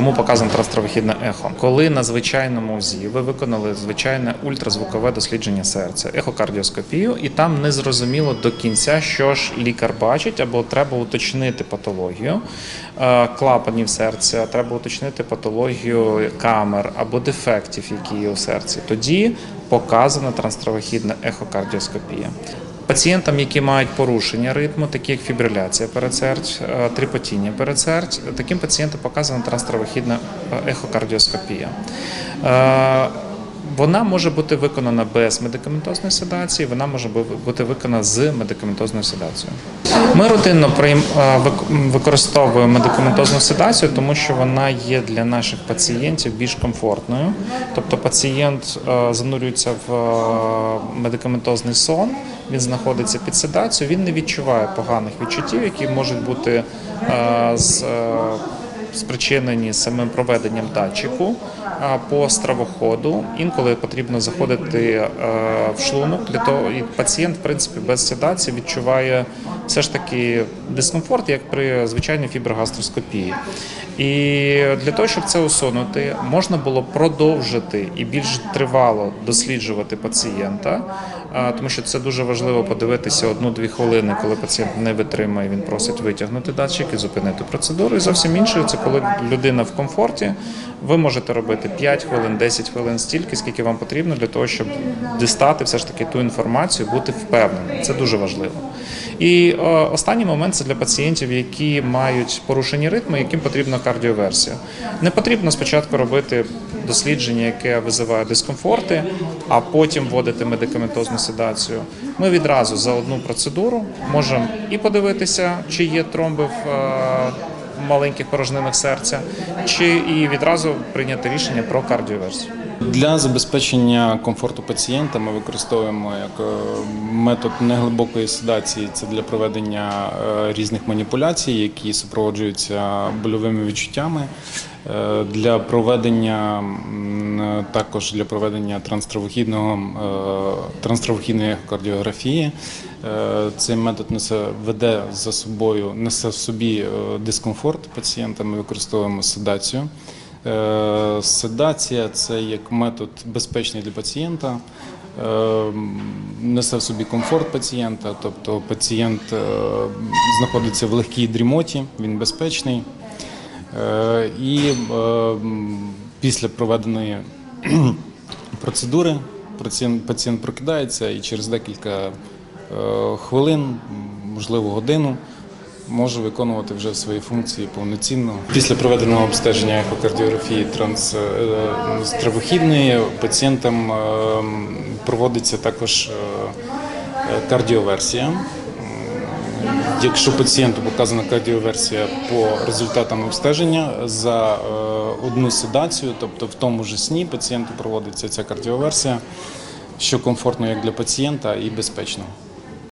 кому показано транстравохідне ехо. Коли на звичайному УЗІ ви виконали звичайне ультразвукове дослідження серця, ехокардіоскопію, і там не зрозуміло до кінця, що ж лікар бачить, або треба уточнити патологію е, клапанів серця, треба уточнити патологію камер або дефектів, які є у серці. Тоді показана транстравохідна ехокардіоскопія. Пацієнтам, які мають порушення ритму, такі як фібриляція передсердь, е, тріпотіння передсердь, таким пацієнтам показана транстравохідна е, ехокардіоскопія. Вона може бути виконана без медикаментозної седації, вона може бути виконана з медикаментозною седацією. Ми рутинно використовуємо медикаментозну седацію, тому що вона є для наших пацієнтів більш комфортною. Тобто пацієнт занурюється в медикаментозний сон, він знаходиться під седацією, він не відчуває поганих відчуттів, які можуть бути з. Спричинені самим проведенням датчику по стравоходу. Інколи потрібно заходити е, в шлунок для того, і пацієнт, в принципі, без седації відчуває все ж таки дискомфорт, як при звичайній фіброгастроскопії. І для того, щоб це усунути, можна було продовжити і більш тривало досліджувати пацієнта, тому що це дуже важливо подивитися одну-дві хвилини, коли пацієнт не витримає, він просить витягнути датчик і зупинити процедуру. І зовсім інше це коли людина в комфорті. Ви можете робити 5 хвилин, 10 хвилин, стільки, скільки вам потрібно для того, щоб дістати все ж таки ту інформацію, бути впевненим. Це дуже важливо. І е, останній момент це для пацієнтів, які мають порушені ритми, яким потрібна кардіоверсія. Не потрібно спочатку робити дослідження, яке визиває дискомфорти, а потім вводити медикаментозну седацію. Ми відразу за одну процедуру можемо і подивитися, чи є тромби в е, маленьких порожнинах серця, чи і відразу прийняти рішення про кардіоверсію. Для забезпечення комфорту пацієнта ми використовуємо як е, метод неглибокої седації. Це для проведення е, різних маніпуляцій, які супроводжуються больовими відчуттями. Е, Для проведення також для проведення транстравохідного е, транстравохідної ехокардіографії. Е, Цей метод несе веде за собою, несе в собі е, дискомфорт пацієнта. Ми використовуємо седацію. Е, Седація це як метод безпечний для пацієнта, е, несе в собі комфорт пацієнта, тобто пацієнт е, знаходиться в легкій дрімоті, він безпечний. Е, І е, після проведеної процедури пацієнт, прокидається і через декілька е, хвилин, можливо годину, може виконувати вже свої функції повноцінно. Після проведеного обстеження ехокардіографії транстравохідної пацієнтам е, проводиться також кардіоверсія. Якщо пацієнту показана кардіоверсія по результатам обстеження за е, одну седацію, тобто в тому ж сні пацієнту проводиться ця кардіоверсія, що комфортно як для пацієнта і безпечно.